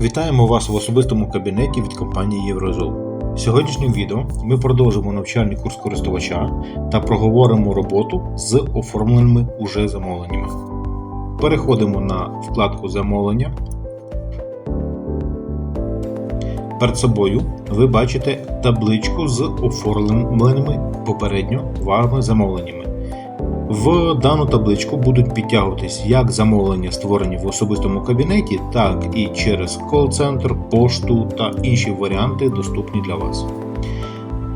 Вітаємо вас в особистому кабінеті від компанії Єврозол. Сьогоднішнім відео ми продовжимо навчальний курс користувача та проговоримо роботу з оформленими уже замовленнями. Переходимо на вкладку Замовлення. Перед собою ви бачите табличку з оформленими попередньо вами замовленнями. В дану табличку будуть підтягуватись як замовлення, створені в особистому кабінеті, так і через кол-центр, пошту та інші варіанти доступні для вас.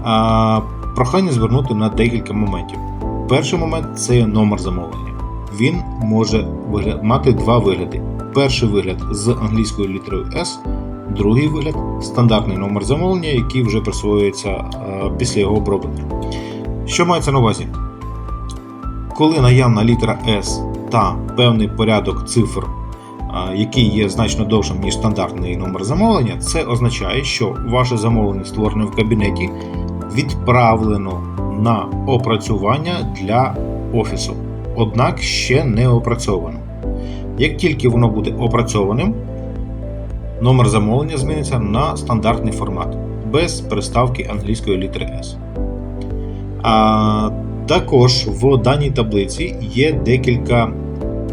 А, прохання звернути на декілька моментів. Перший момент це номер замовлення. Він може мати два вигляди. Перший вигляд з англійською літерою S, другий вигляд стандартний номер замовлення, який вже присвоюється після його оброблення. Що мається на увазі? Коли наявна літера S та певний порядок цифр, який є значно довшим, ніж стандартний номер замовлення, це означає, що ваше замовлення, створене в кабінеті, відправлено на опрацювання для офісу, однак ще не опрацьовано. Як тільки воно буде опрацьованим, номер замовлення зміниться на стандартний формат без приставки англійської літери S. А також в даній таблиці є декілька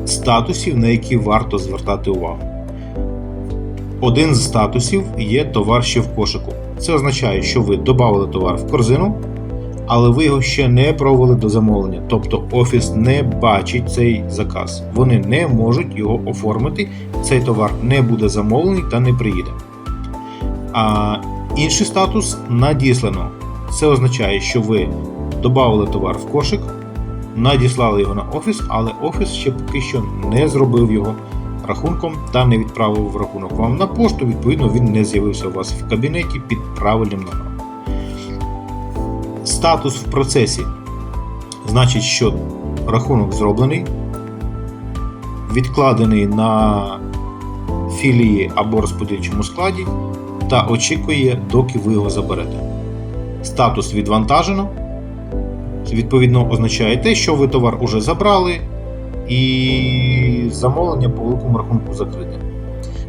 статусів, на які варто звертати увагу. Один з статусів є товар ще в кошику. Це означає, що ви додали товар в корзину, але ви його ще не провели до замовлення. Тобто офіс не бачить цей заказ. Вони не можуть його оформити, цей товар не буде замовлений та не приїде. А інший статус надіслано. Це означає, що ви додали товар в кошик, надіслали його на офіс, але офіс ще поки що не зробив його рахунком та не відправив рахунок вам на пошту. Відповідно, він не з'явився у вас в кабінеті під правильним номером. Статус в процесі значить, що рахунок зроблений, відкладений на філії або розподільчому складі та очікує, доки ви його заберете. Статус відвантажено. Відповідно, означає те, що ви товар уже забрали, і замовлення по великому рахунку закрите.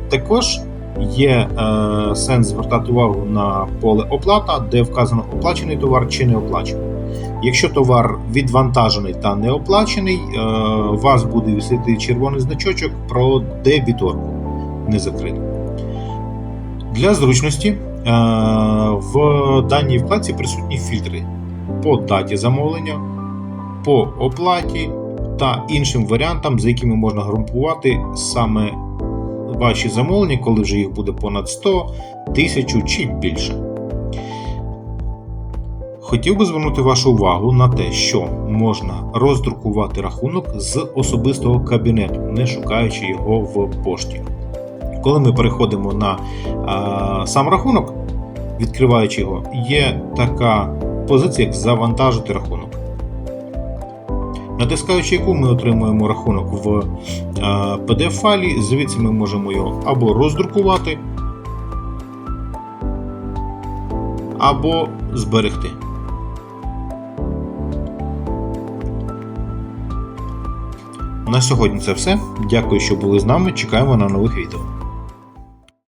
Також є е, сенс звертати увагу на поле оплата, де вказано оплачений товар чи не оплачений. Якщо товар відвантажений та не оплачений, е, вас буде висіти червоний значочок про дебіторку не закриту. Для зручності е, в даній вкладці присутні фільтри по даті замовлення, по оплаті та іншим варіантам, за якими можна групувати саме ваші замовлення, коли вже їх буде понад 100, 1000 чи більше. Хотів би звернути вашу увагу на те, що можна роздрукувати рахунок з особистого кабінету, не шукаючи його в пошті. Коли ми переходимо на а, сам рахунок, відкриваючи його, є така позиція, як завантажити рахунок. Натискаючи яку ми отримуємо рахунок в PDF-файлі, звідси ми можемо його або роздрукувати, або зберегти. На сьогодні це все. Дякую, що були з нами. Чекаємо на нових відео.